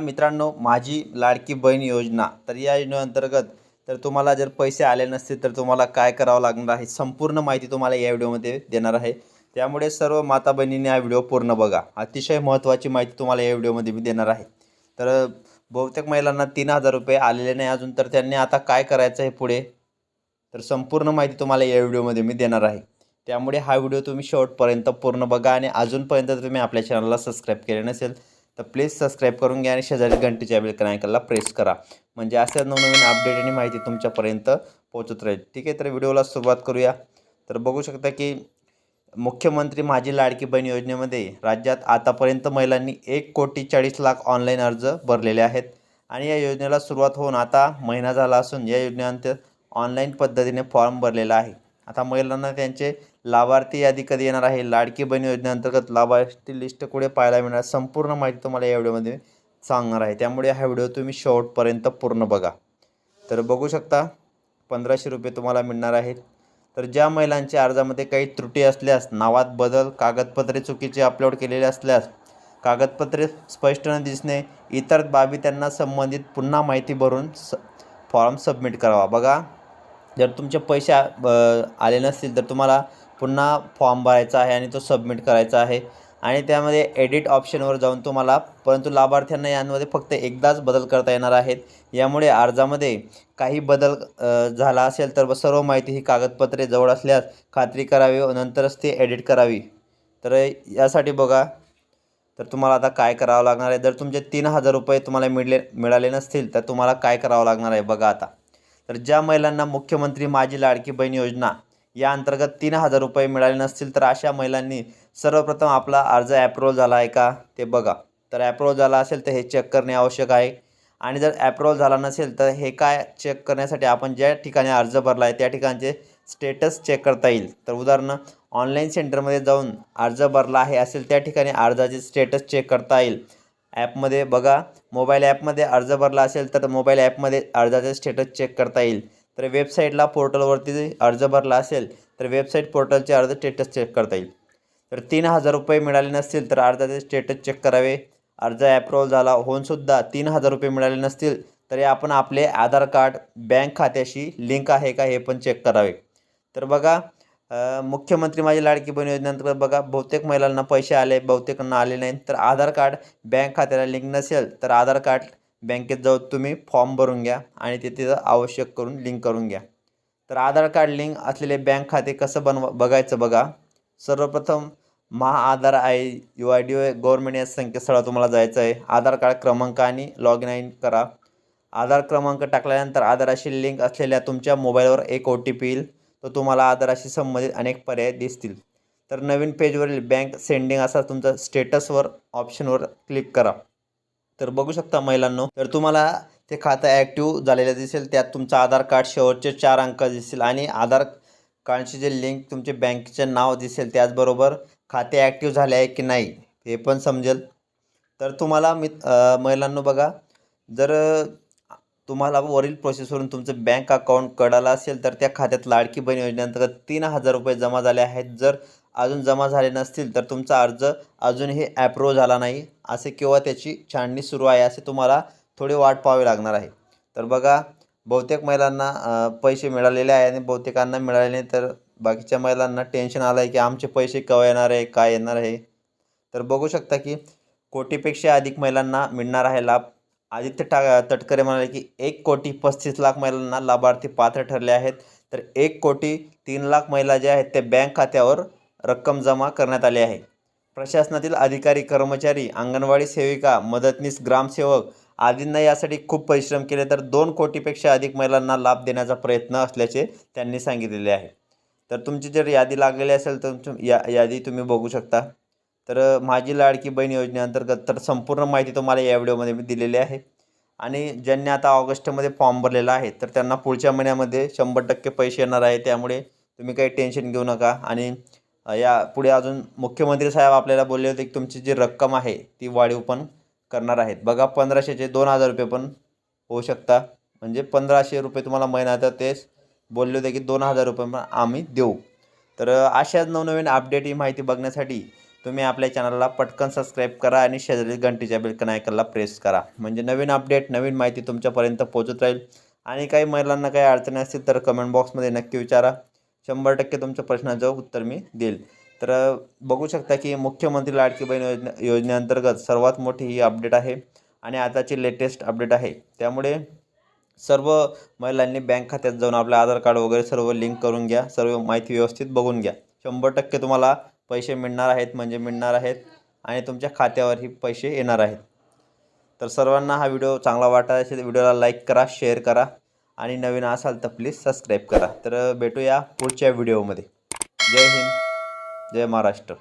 मित्रांनो माझी लाडकी बहीण योजना. तर या योजनेअंतर्गत तर तुम्हाला जर पैसे आले नसतील तर तुम्हाला काय करावं लागणार आहे संपूर्ण माहिती तुम्हाला या व्हिडिओमध्ये देणार आहे. त्यामुळे सर्व माता बहिणींनी हा व्हिडिओ पूर्ण बघा. अतिशय महत्त्वाची माहिती तुम्हाला या व्हिडिओमध्ये मी देणार आहे. तर बहुतेक महिलांना तीन हजार रुपये आलेले नाही अजून तर त्यांनी आता काय करायचं आहे पुढे? तर संपूर्ण माहिती तुम्हाला या व्हिडिओमध्ये मी देणार आहे. त्यामुळे हा व्हिडिओ तुम्ही शेवटपर्यंत पूर्ण बघा आणि अजूनपर्यंत तुम्ही आपल्या चॅनलला सबस्क्राईब केले नसेल तर प्लीज सबस्क्राईब करून घ्या आणि शेजारी घंटेच्या बेल आयकनला प्रेस करा. म्हणजे अशा नवनवीन अपडेट आणि माहिती तुमच्यापर्यंत पोहोचत राहील. ठीक आहे तर व्हिडिओला सुरुवात करूया. तर बघू शकता की मुख्यमंत्री माझी लाडकी बहीण योजनेमध्ये राज्यात आतापर्यंत महिलांनी एक कोटी चाळीस लाख ऑनलाईन अर्ज भरलेले आहेत. आणि या योजनेला सुरुवात होऊन आता महिना झाला असून या योजनेअंतर्गत ऑनलाईन पद्धतीने फॉर्म भरलेला आहे. आता महिलांना त्यांचे लाभार्थी यादी कधी येणार आहे? लाडकी बहीण योजनेअंतर्गत लाभार्थी लिस्ट कुठे पाहायला मिळणार? संपूर्ण माहिती तुम्हाला या व्हिडिओमध्ये सांगणार आहे. त्यामुळे हा व्हिडिओ तुम्ही शेवटपर्यंत पूर्ण बघा. तर बघू शकता पंधराशे रुपये तुम्हाला मिळणार आहेत. तर ज्या महिलांच्या अर्जामध्ये काही त्रुटी असल्यास नावात बदल कागदपत्रे चुकीचे अपलोड केलेले असल्यास कागदपत्रे स्पष्ट न दिसणे इतर बाबी त्यांना संबंधित पुन्हा माहिती भरून स फॉर्म सबमिट करावा. बघा जर तुमचे पैसे ब- आले नसतील तर तुम्हाला पुन्हा फॉर्म भरायचा आहे आणि तो सबमिट करायचा आहे. आणि त्यामध्ये एडिट ऑप्शनवर जाऊन तुम्हाला परंतु लाभार्थ्यांना यांमध्ये फक्त एकदाच बदल करता येणार आहेत. यामुळे अर्जामध्ये काही बदल झाला असेल तर सर्व माहिती ही कागदपत्रे जवळ असल्यास खात्री करावी व नंतरच ती एडिट करावी. तर यासाठी बघा तर तुम्हाला आता काय करावं लागणार आहे? जर तुमचे तीन हजार रुपये तुम्हाला मिळले मिळाले नसतील तर तुम्हाला काय करावं लागणार आहे? बघा आता. तर ज्या महिलांना मुख्यमंत्री माझी लाडकी बहीण योजना या अंतर्गत तीन हजार रुपये मिळाले नसतील तर अशा महिलांनी सर्वप्रथम आपला अर्ज ॲप्रुव्हल झाला आहे का ते बघा. तर ॲप्रुव्हल झाला असेल तर हे चेक करणे आवश्यक आहे. आणि जर ॲप्रुव्हल झाला नसेल तर हे काय चेक करण्यासाठी आपण ज्या ठिकाणी अर्ज भरला आहे त्या ठिकाणचे स्टेटस चेक करता येईल. तर उदाहरणं ऑनलाईन सेंटरमध्ये जाऊन अर्ज भरला आहे असेल त्या ठिकाणी अर्जाचे स्टेटस चेक करता येईल. ॲपमध्ये बघा मोबाईल ॲपमध्ये अर्ज भरला असेल तर मोबाईल ॲपमध्ये अर्जाचे स्टेटस चेक करता येईल. तर वेबसाईटला पोर्टलवरती अर्ज भरला असेल तर वेबसाईट पोर्टलचे अर्ज स्टेटस चेक करता येईल. तर तीन हजार रुपये मिळाले नसतील तर अर्जाचे स्टेटस चेक करावे. अर्ज ॲप्रूव्हल झाला होऊनसुद्धा तीन हजार रुपये मिळाले नसतील तरी आपण आपले आधार कार्ड बँक खात्याशी लिंक आहे का हे पण चेक करावे. तर बघा मुख्यमंत्री माझी लाडकी बहीण योजनेअंतर्गत बघा बहुतेक महिलांना पैसे आले बहुतेकांना आले नाहीत. तर आधार कार्ड बँक खात्याला लिंक नसेल तर आधार कार्ड बँकेत जाऊन तुम्ही फॉर्म भरून घ्या आणि ते तिथं आवश्यक करून लिंक करून घ्या. तर आधार कार्ड लिंक असलेले बँक खाते कसं बनवा बघायचं बघा. सर्वप्रथम महा Aadhaar I U I D government या संकेतस्थळावर तुम्हाला जायचं आहे. आधार कार्ड क्रमांक आणि लॉग इन करा. आधार क्रमांक टाकल्यानंतर आधाराशी लिंक असलेल्या तुमच्या मोबाईलवर एक ओ टी पी येईल. तो तुम्हाला आधाराशी संबंधित अनेक पर्याय दिसतील. तर नवीन पेजवरील बँक सेंडिंग असा तुमचा स्टेटसवर ऑप्शनवर क्लिक करा. तर बघू शकता महिलांनो. तर तुम्हाला ते खातं ॲक्टिव्ह झालेलं दिसेल. त्यात तुमचं आधार कार्ड शेवटचे चार अंक दिसेल आणि आधार कार्डची जे लिंक तुमचे बँकेचे नाव दिसेल त्याचबरोबर खाते ॲक्टिव्ह झाले आहे की नाही हे पण समजेल. तर तुम्हाला मी महिलांनो बघा जर तुम्हाला वरील प्रोसेसवरून तुमचं बँक अकाउंट कळालं असेल तर त्या खात्यात लाडकी बहीण योजनेअंतर्गत तीन हजार रुपये जमा झाले आहेत. जर अजून जमा झाले नसतील तर तुमचा अर्ज अजूनही ॲप्रूव्ह झाला नाही असे किंवा त्याची छाननी सुरू आहे असे तुम्हाला थोडी वाट पाहावी लागणार आहे. तर बघा बहुतेक महिलांना पैसे मिळालेले आहे आणि बहुतेकांना मिळाले नाही तर बाकीच्या महिलांना टेन्शन आलं आहे की आमचे पैसे केव्हा येणार आहे काय येणार आहे. तर बघू शकता की कोटीपेक्षा अधिक महिलांना मिळणार आहे लाभ. आदित्य टा तटकरे म्हणाले की एक कोटी पस्तीस लाख महिलांना लाभार्थी पात्र ठरले आहेत. तर एक कोटी तीन लाख महिला ज्या आहेत त्या बँक खात्यावर रक्कम जमा करण्यात आली आहे. प्रशासनातील अधिकारी कर्मचारी अंगणवाडी सेविका मदतनीस ग्रामसेवक आदींना यासाठी खूप परिश्रम केले तर दोन कोटीपेक्षा अधिक महिलांना लाभ देण्याचा प्रयत्न असल्याचे त्यांनी सांगितलेले आहे. तर तुमची जर यादी लागलेली असेल तर तुम या यादी तुम्ही बघू शकता. तर माझी लाडकी बहीण योजनेअंतर्गत तर संपूर्ण माहिती तुम्हाला या व्हिडिओमध्ये मी दिलेली आहे. आणि ज्यांनी आता ऑगस्टमध्ये फॉर्म भरलेला आहे तर त्यांना पुढच्या महिन्यामध्ये शंभर टक्के पैसे येणार आहे. त्यामुळे तुम्ही काही टेन्शन घेऊ नका. आणि या पुढे अजून मुख्यमंत्री साहेब आपल्याला बोलले होते की तुमची जी रक्कम आहे ती वाढीव पण करणार आहेत. बघा पंधराशेचे दोन हजार रुपये पण होऊ शकता. म्हणजे पंधराशे रुपये तुम्हाला महिना तर तेच बोलले होते की दोन हजार रुपये पण आम्ही देऊ. तर अशाच नवनवीन अपडेट ही माहिती बघण्यासाठी तुम्ही आपल्या चॅनलला पटकन सबस्क्राईब करा आणि शेजारी घंटीच्या बेलकन आयकनला प्रेस करा. म्हणजे नवीन अपडेट नवीन माहिती तुमच्यापर्यंत पोहोचत राहील. आणि काही महिलांना काही अडचणी असतील तर कमेंट बॉक्समध्ये नक्की विचारा. शंभर टक्के तुमच्या प्रश्नाचं उत्तर मी देईल. तर बघू शकता की मुख्यमंत्री लाडकी बहीण योजने योजनेअंतर्गत सर्वात मोठी ही अपडेट आहे आणि आताची लेटेस्ट अपडेट आहे. त्यामुळे सर्व महिलांनी बँक खात्यात जाऊन आपलं आधार कार्ड वगैरे सर्व लिंक करून घ्या सर्व माहिती व्यवस्थित बघून घ्या. शंभर टक्के तुम्हाला पैसे मिळणार आहेत म्हणजे मिळणार आहेत आणि तुमच्या खात्यावरही पैसे येणार आहेत. तर सर्वांना हा व्हिडिओ चांगला वाटत असेल व्हिडिओला लाईक करा शेअर करा. आणि नवीन असाल तर प्लीज सबस्क्राईब करा. तर भेटूया पुढच्या व्हिडिओमध्ये जय हिंद. जय महाराष्ट्र.